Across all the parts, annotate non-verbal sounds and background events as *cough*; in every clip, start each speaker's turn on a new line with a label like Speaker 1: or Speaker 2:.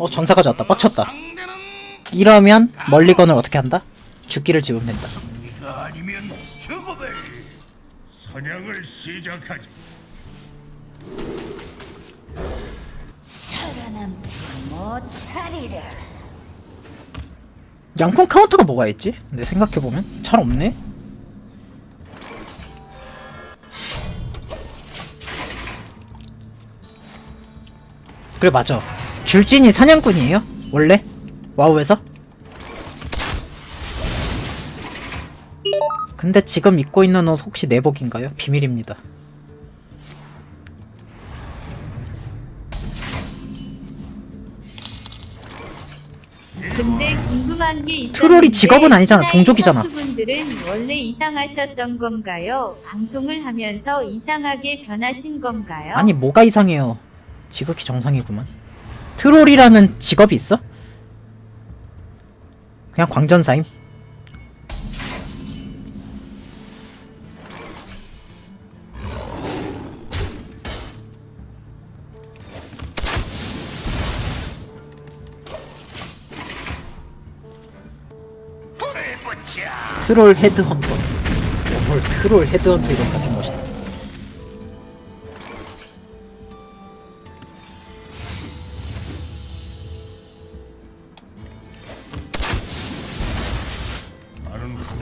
Speaker 1: 어 전사가 졌다 빡쳤다 이러면 멀리건을 어떻게 한다? 죽기를 지우면 된다
Speaker 2: 네가 아니면 죽어버려. 사냥을 시작하지.
Speaker 3: 살아남지 못하리라.
Speaker 1: 양푼 카운터가 뭐가 있지? 근데 생각해보면 잘 없네 그래 맞아 줄진이 사냥꾼이에요? 원래? 와우에서? 근데 지금 입고 있는 옷 혹시 내복인가요? 비밀입니다
Speaker 4: 근데 궁금한 게 있었는데
Speaker 1: 트롤이 직업은 아니잖아, 종족이잖아.
Speaker 4: 선수분들은 원래 이상하셨던 건가요? 방송을 하면서 이상하게 변하신 건가요?
Speaker 1: 아니 뭐가 이상해요 지극히 정상이구만 트롤이라는 직업이 있어? 그냥 광전사임? 트롤 헤드헌터. 어, 뭘 트롤 헤드헌터 이런 가좀 멋있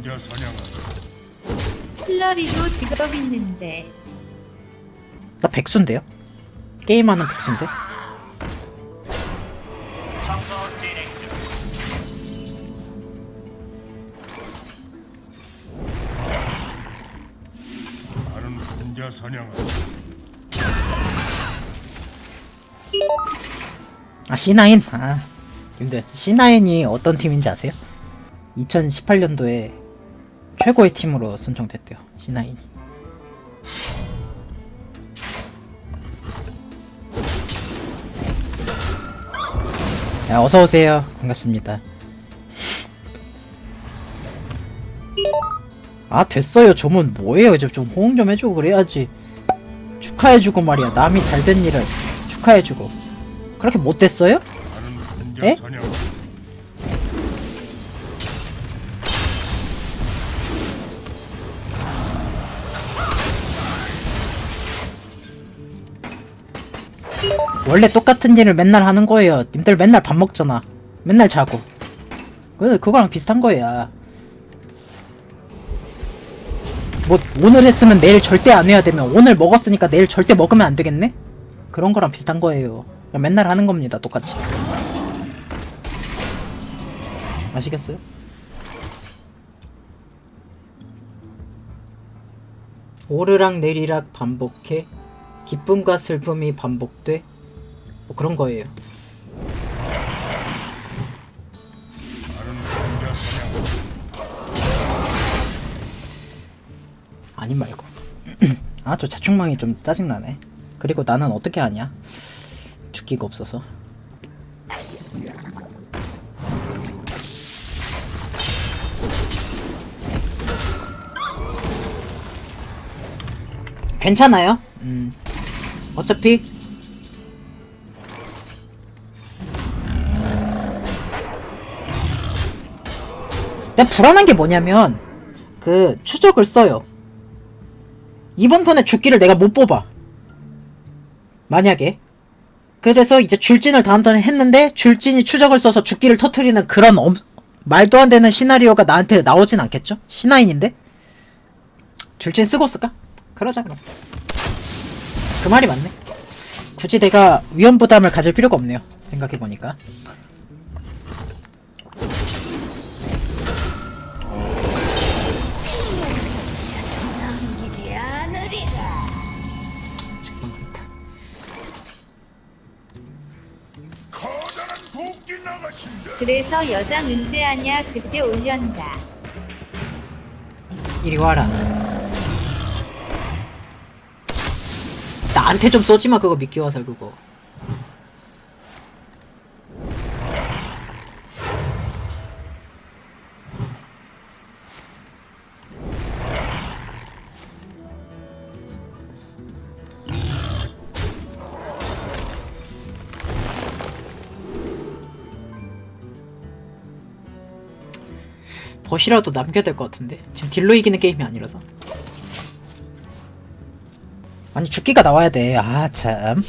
Speaker 2: 혼자 사냥한다.
Speaker 4: 플러리도 직업 있는데
Speaker 1: 나 백수인데요? 게임하는 백수인데?
Speaker 2: 나는 혼자 사냥한다.
Speaker 1: 아 C9? 아 근데 C9이 어떤 팀인지 아세요? 2018년도에 최고의 팀으로 선정됐대요 C9이. 야, 어서오세요. 반갑습니다. 아 됐어요. 저문 뭐예요? 이제 좀 호응 좀 해주고 그래야지. 축하해주고 말이야. 남이 잘 된 일을 축하해주고. 그렇게 못됐어요? 에? 원래 똑같은 일을 맨날 하는 거예요. 님들 맨날 밥 먹잖아. 맨날 자고. 그 그거랑 비슷한 거야. 뭐 오늘 했으면 내일 절대 안 해야 되면 오늘 먹었으니까 내일 절대 먹으면 안 되겠네? 그런 거랑 비슷한 거예요. 맨날 하는 겁니다. 똑같이. 아시겠어요? 오르락 내리락 반복해 기쁨과 슬픔이 반복돼 뭐 그런 거예요. 아님 말고. *clears throat* 아 저 자충망이 좀 짜증나네. 그리고 나는 어떻게 하냐? 죽기가 없어서. 괜찮아요. 음. 어차피 불안한 게 뭐냐면 그 추적을 써요. 이번 턴에 죽기를 내가 못 뽑아. 만약에. 그래서 이제 줄진을 다음 턴에 했는데 줄진이 추적을 써서 죽기를 터트리는 그런 엄, 말도 안 되는 시나리오가 나한테 나오진 않겠죠? C9인데? 줄진 쓰고 쓸까? 그러자 그럼. 그 말이 맞네. 굳이 내가 위험 부담을 가질 필요가 없네요. 생각해보니까.
Speaker 4: 그래서 여장 은퇴하냐 그때 올련다
Speaker 1: 이리 와라. 나한테 좀 쏘지 마 그거 미끼 화살 그거. 벗이라도 남겨야 될 것 같은데? 지금 딜로 이기는 게임이 아니라서. 아니 죽기가 나와야 돼아참.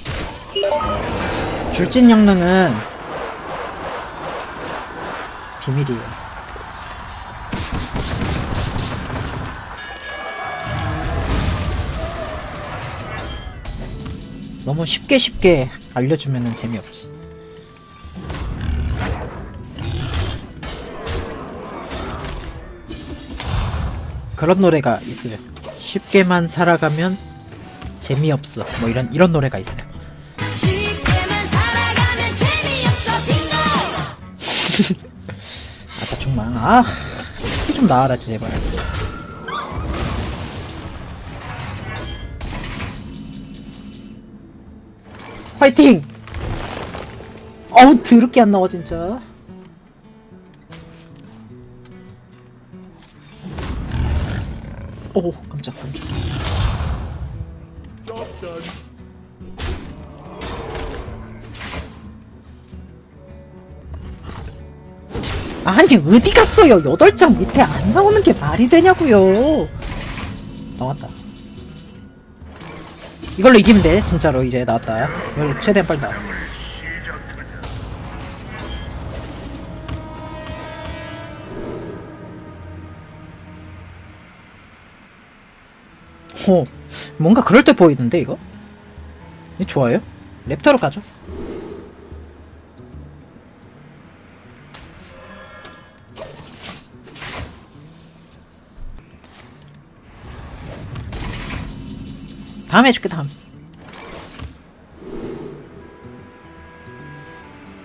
Speaker 1: 줄진 영능은 비밀이에요. 너무 쉽게 쉽게 알려주면 재미없지 그런 노래가 있어요. 쉽게만 살아가면 재미없어. 뭐 이런 이런 노래가 있어요. 아까 중망. *laughs* 아, 죽기 좀 나와라 제발. 화이팅! 어우 더럽게 안 나와 진짜. 오 깜짝 깜짝. 아니 어디 갔어요? 여덟 장 밑에 안 나오는 게 말이 되냐고요? 나왔다. 이걸로 이기면 돼 진짜로 이제 나왔다. 이걸로 최대한 빨리 나왔어. 어, 뭔가 그럴 때 보이던데 이거? 이거 좋아요? 랩터로 가죠. 다음에 해줄게 다음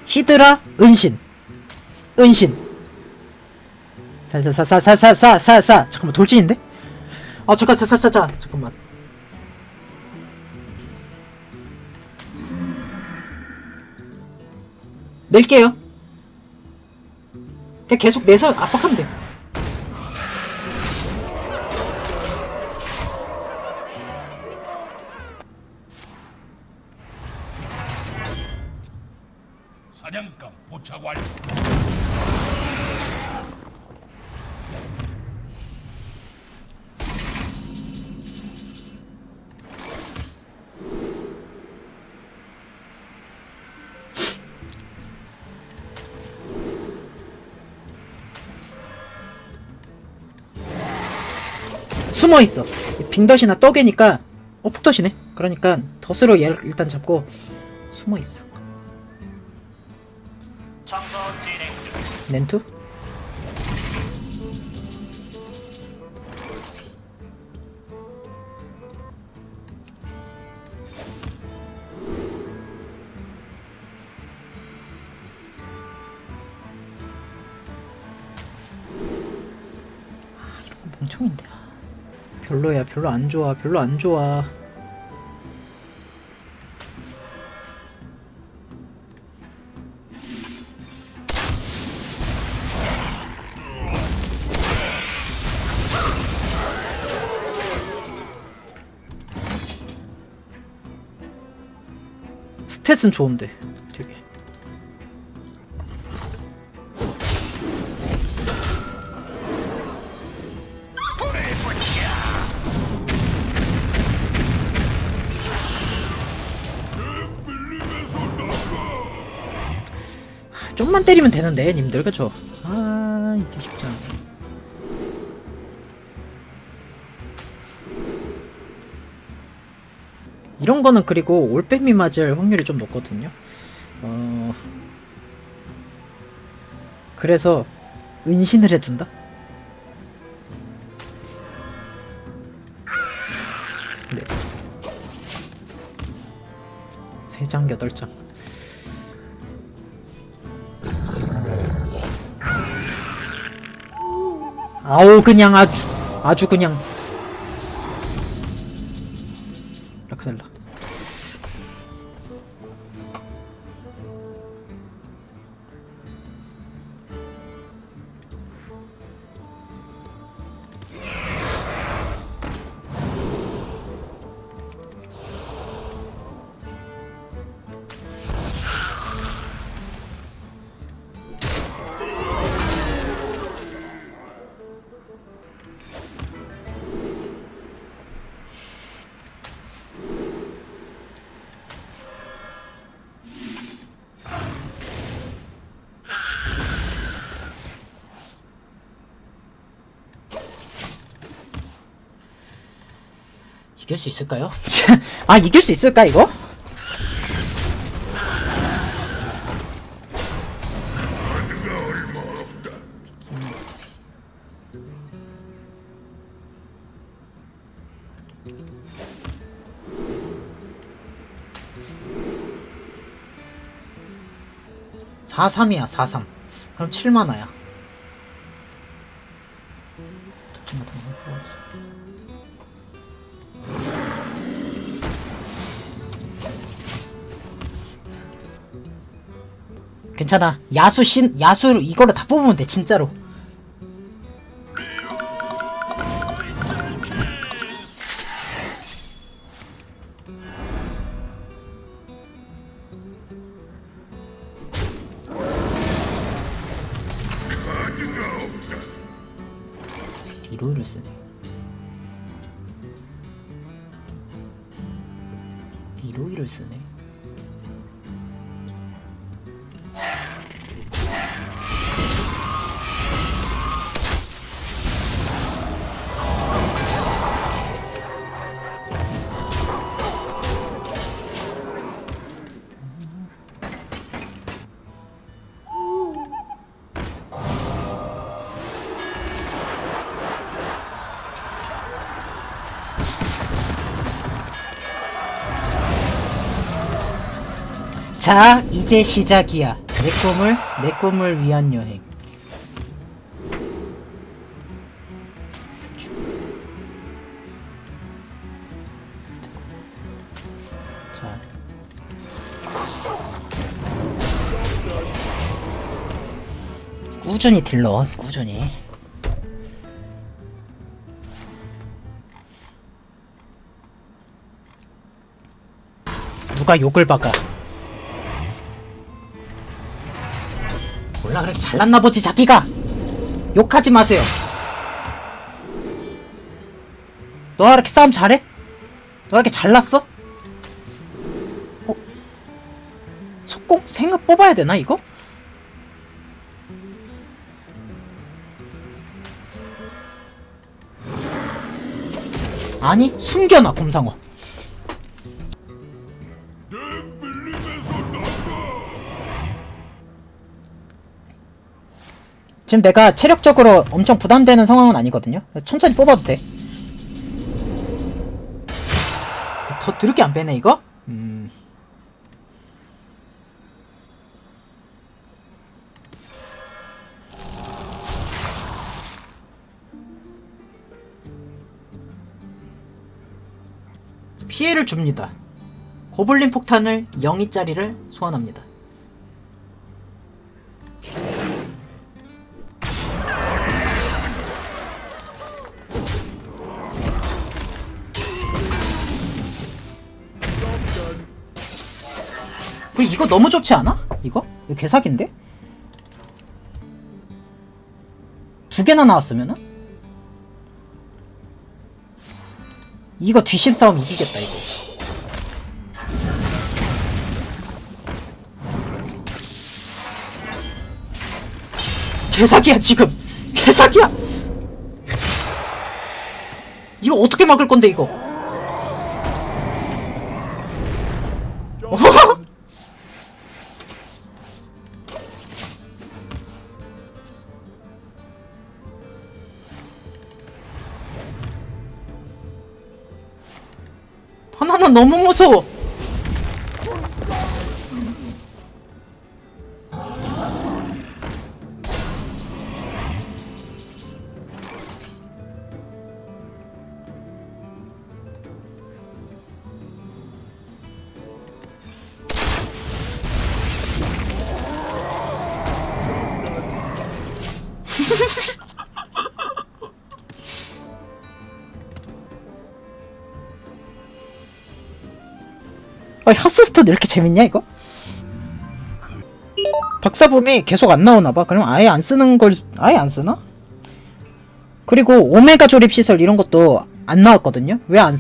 Speaker 1: 히드라 은신 은신 사사사사사사사사 잠깐만 돌진인데? 아 잠깐 자자자자. 잠깐만. 낼게요. 그냥 계속 내서 압박하면 돼.
Speaker 2: 사냥감 포착 완료.
Speaker 1: 숨어 있어. 빙덫이나 떡이니까 어 폭덫이네. 그러니까 덫으로 얘를 일단 잡고 숨어 있어. 렌투? 별로야, 별로 안 좋아, 별로 안 좋아. 스탯은 좋은데, 좀만 때리면 되는데 님들 그쵸? 아 이게 쉽지 않아 이런 거는 그리고 올빼미 맞을 확률이 좀 높거든요 어 그래서 은신을 해둔다? 네. 세 장, 여덟 장. 아우 그냥 아주 아주 그냥 이길 수 있을까요? *laughs* 아 이길 수 있을까 이거? (43이야) (43) 그럼 7만화야 괜찮아. 야수 신 야수 이거를 다 뽑으면 돼 진짜로. 이로를 쓰네. 이로이를 쓰네. 자, 이제 시작이야. 내 꿈을, 내 꿈을 위한 여행. 자. 꾸준히 딜러, 꾸준히. 누가 욕을 박아. 몰라 그렇게 잘났나 보지 자기가 욕하지 마세요 너가 이렇게 싸움 잘해? 너가 이렇게 잘났어? 어? 속공? 생각 뽑아야 되나 이거? 아니 숨겨놔 곰상어 지금 내가 체력적으로 엄청 부담되는 상황은 아니거든요. 천천히 뽑아도 돼. 더 드럽게 안 빼네 이거? 음. 피해를 줍니다. 고블린 폭탄을 0이짜리를 소환합니다. 이거 너무 좋지 않아? 이거? 이거 개사기인데? 두 개나 나왔으면은? 이거 뒷심 싸움 이기겠다 이거 개사기야 지금 개사기야 이거 어떻게 막을 건데 이거 바나나 너무 무서워. 아, 하스스톤 이렇게 재밌냐 이거? 박사붐이 계속 안 나오나봐. 그럼 아예 안 쓰는 걸 아예 안 쓰나? 그리고 오메가 조립 시설 이런 것도 안 나왔거든요. 왜 안?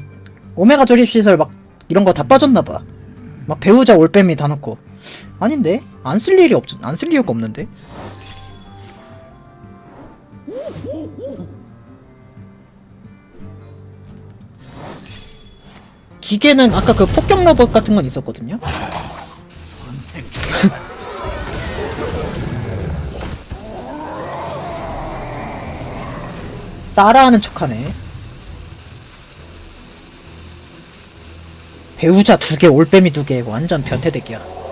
Speaker 1: 오메가 조립 시설 막 이런 거 다 빠졌나봐. 막 배우자 올빼미 다 넣고 아닌데 안 쓸 일이 없, 안 쓸 이유가 없는데. 기계는 아까 그 폭격 로봇 같은 건 있었거든요. *laughs* 따라하는 척하네. 배우자 두 개, 올빼미 두 개, 완전 변태대기야.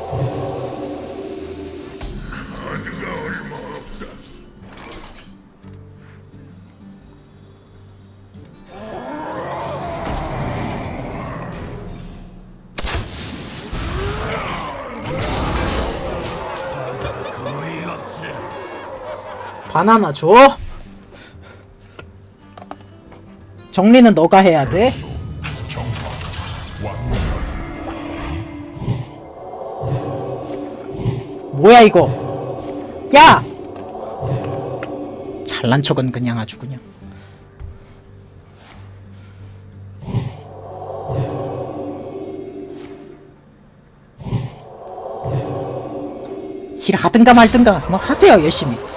Speaker 1: 바나나 줘. 정리는 너가 해야 돼. 뭐야 이거? 야! 잘난 척은 그냥 아주 그냥. 일 하든가 말든가 뭐 하세요 열심히.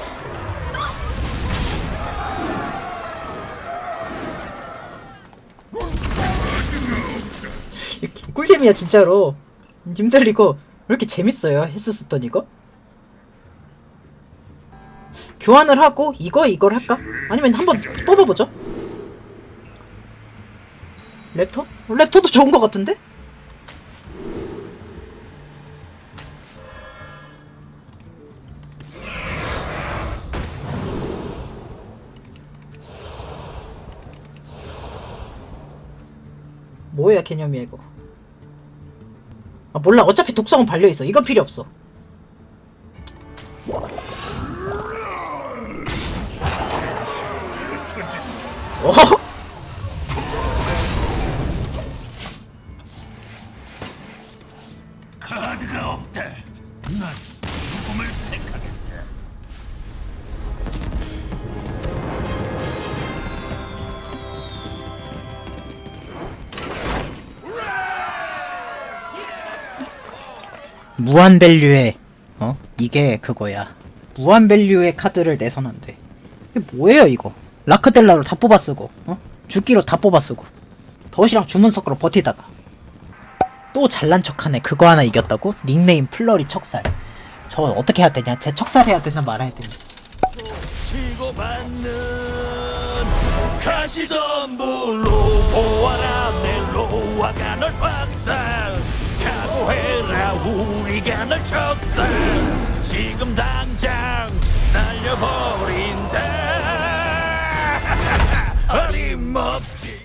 Speaker 1: *laughs* 꿀잼이야 진짜로 님들 이거 왜 이렇게 재밌어요 했었던 이거? 교환을 하고 이거 이걸 할까? 아니면 한번 뽑아보죠 랩터? 랩터도 좋은 것 같은데? 뭐야 개념이야 이거. 아 몰라. 어차피 독성은 발려있어. 이건 필요 없어. 어? 무한 밸류의 어? 이게 그거야. 무한 밸류의 카드를 내선 안돼. 이게 뭐예요 이거? 라크델라로 다 뽑아 쓰고 어? 죽기로 다 뽑아 쓰고 덫이랑 주문 섞으로 버티다가. 또 잘난 척하네. 그거 하나 이겼다고? 닉네임 플러리 척살. 저 어떻게 해야 되냐? 제 척살 해야 되나 말아야
Speaker 5: 치고받는 가시덤불로 보아라. 내 로아가 널 박살 각오해라 우리가 널 척살 지금 당장 날려버린다. *laughs* 어림없지.